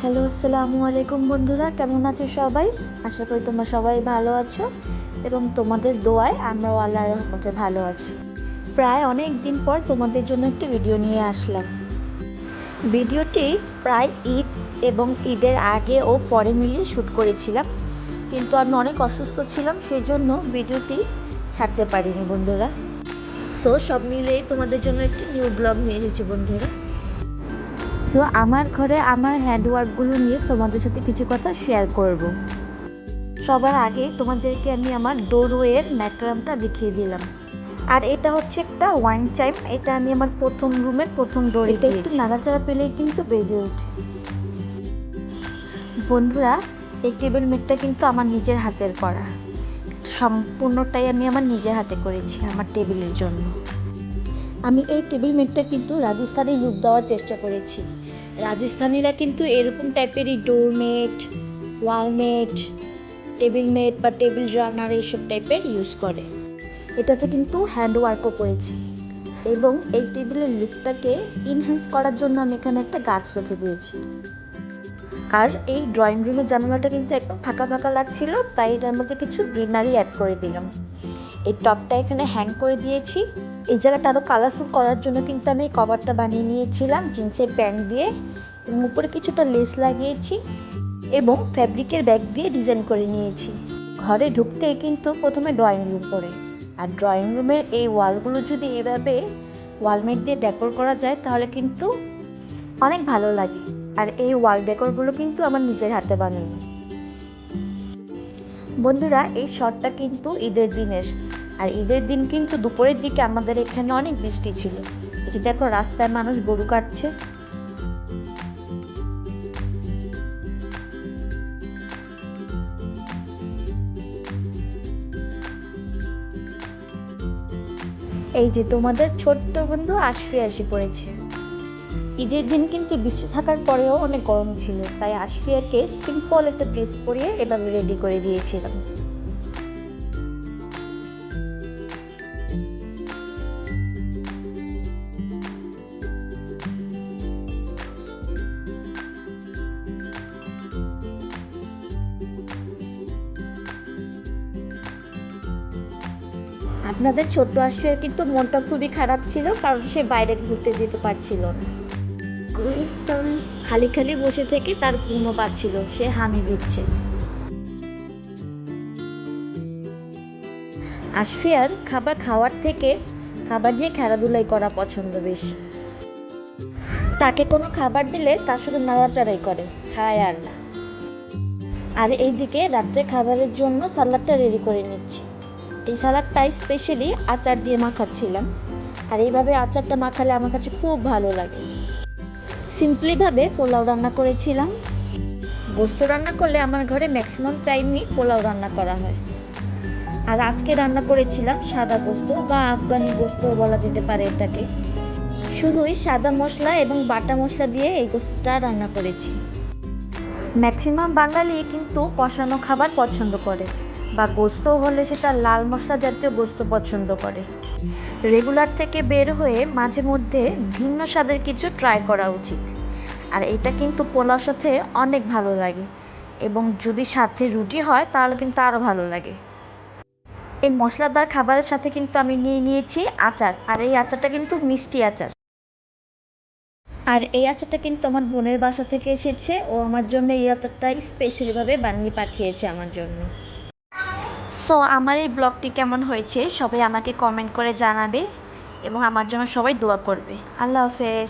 Hello, আসসালামু আলাইকুম বন্ধুরা, কেমন আছো সবাই? আশা করি তোমরা সবাই ভালো আছো এবং তোমাদের দোয়ায় আমরাও আল্লাহর রহমতে ভালো আছি। প্রায় অনেক দিন পর তোমাদের জন্য একটি ভিডিও নিয়ে আসলাম। ভিডিওটি প্রায় ঈদ এবং ঈদের আগে ও পরে মিলিয়ে শ্যুট করেছিলাম। কিন্তু আমি অনেক অসুস্থ ছিলাম সেই জন্য ভিডিওটি ছাড়তে পারিনি বন্ধুরা। সো সব মিলিয়ে তোমাদের জন্য একটি নিউ ব্লগ নিয়ে এসেছি বন্ধুরা। সো আমার ঘরে আমার হ্যান্ডওয়ার্কগুলো নিয়ে তোমাদের সাথে কিছু কথা শেয়ার করব। সবার আগে তোমাদেরকে আমি আমার ডোরওয়ের ম্যাক্রামটা দেখিয়ে দিলাম। আর এটা হচ্ছে একটা ওয়ান চাইম এটা আমি আমার প্রথম রুমের প্রথম ডোরে এটা একটু নাড়াচাড়া পেলেই কিন্তু বেজে ওঠে। বন্ধুরা এই টেবিল মেটটা কিন্তু আমার নিজের হাতের করা। সম্পূর্ণটাই আমি আমার নিজের হাতে করেছি আমার টেবিলের জন্য। আমি এই টেবিল মেটটা কিন্তু রাজস্থানি রূপ দেওয়ার চেষ্টা করেছি। রাজস্থানীরা কিন্তু এরকম টাইপেরই ডোরমেট ওয়ালমেট টেবিল মেট বা টেবিল রানার এইসব টাইপের ইউজ করে। এটাতে কিন্তু হ্যান্ড ওয়ার্কও করেছি। এবং এই টেবিলের লুকটাকে ইনহ্যান্স করার জন্য আমি এখানে একটা গাছ রেখে দিয়েছি। আর এই ড্রয়িং রুমের জানালাটা কিন্তু একদম ফাঁকা ফাঁকা লাগছিল, তাই এটার মধ্যে কিছু গ্রিনারি অ্যাড করে দিলাম। এই টপটা এখানে হ্যাং করে দিয়েছি। এই জায়গাটা আরও কালারফুল করার জন্য কিন্তু আমি কভারটা বানিয়ে নিয়েছিলাম, জিন্সের প্যান্ট দিয়ে এবং উপরে কিছুটা লেস লাগিয়েছি এবং ফ্যাব্রিকের ব্যাগ দিয়ে ডিজাইন করে নিয়েছি। ঘরে ঢুকতেই কিন্তু প্রথমে ড্রয়িং রুম করে আর ড্রয়িং রুমের এই ওয়ালগুলো যদি এভাবে ওয়ালমেট দিয়ে ডেকোর করা যায়, তাহলে কিন্তু অনেক ভালো লাগে। আর এই ওয়াল ডেকোরগুলো কিন্তু আমার নিজের হাতে বানানো। বন্ধুরা, এই শটটা কিন্তু ঈদের দিনের। আর ঈদের দিন কিন্তু দুপুরের দিকে আমাদের এখানে অনেক বৃষ্টি ছিল। যে দেখো, রাস্তায় মানুষ গরু কাটছে। এই যে তোমাদের ছোট্ট বন্ধু আশফি আসি পড়েছে। ঈদের দিন কিন্তু বৃষ্টি থাকার পরেও অনেক গরম ছিল, তাই আশফিয়াকে সিম্পল একটা ড্রেস পরিয়ে এভাবে রেডি করে দিয়েছিলাম। আপনাদের ছোট্ট আশফিয়ার কিন্তু মনটা খুবই খারাপ ছিল, কারণ সে বাইরে ঘুরতে যেতে পারছিল না। একদম খালি খালি বসে থেকে তার ঘুমও পাচ্ছিল, সে হামি দিচ্ছে। আশফিয়ার খাবার খাওয়ার থেকে খাবার নিয়ে খেলাধুলাই করা পছন্দ বেশি। তাকে কোনো খাবার দিলে তার শুধু নাড়াচাড়াই করে, হায় আর না আর এইদিকে রাত্রে খাবারের জন্য সালাডটা রেডি করে নিচ্ছি। এই সালাডটাই স্পেশালি আচার দিয়ে মাখাচ্ছিলাম। আর এইভাবে আচারটা মাখালে আমার কাছে খুব ভালো লাগে। সিম্পলিভাবে পোলাও রান্না করেছিলাম। গোস্ত রান্না করলে আমার ঘরে ম্যাক্সিমাম টাইমই পোলাও রান্না করা হয়। আর আজকে রান্না করেছিলাম সাদা গোস্ত বা আফগানি গোস্ত বলা যেতে পারে এটাকে। শুধুই সাদা মশলা এবং বাটা মশলা দিয়ে এই গোস্তটা রান্না করেছি। ম্যাক্সিমাম বাঙালি কিন্তু কষানো খাবার পছন্দ করে। বা গোস্ত হলে সেটা লাল মশলা জাতীয় গোস্ত পছন্দ করে। রেগুলার থেকে বের হয়ে মাঝে মধ্যে ভিন্ন স্বাদের কিছু ট্রাই করা উচিত। আর এটা কিন্তু পোলাওর সাথে অনেক ভালো লাগে এবং যদি সাথে রুটি হয় তাহলে কিন্তু আরও ভালো লাগে। এই মশলাদার খাবারের সাথে কিন্তু আমি নিয়ে নিয়েছি আচার, আর এই আচারটা কিন্তু মিষ্টি আচার। আর এই আচারটা কিন্তু আমার বোনের বাসা থেকে এসেছে, ও আমার জন্য এই আচারটা স্পেশালিভাবে বানিয়ে পাঠিয়েছে আমার জন্য। সো আমার এই ব্লগটি কেমন হয়েছে? সবাই আমাকে কমেন্ট করে জানাবে এবং আমার জন্য সবাই দোয়া করবে। আল্লাহ হাফেজ।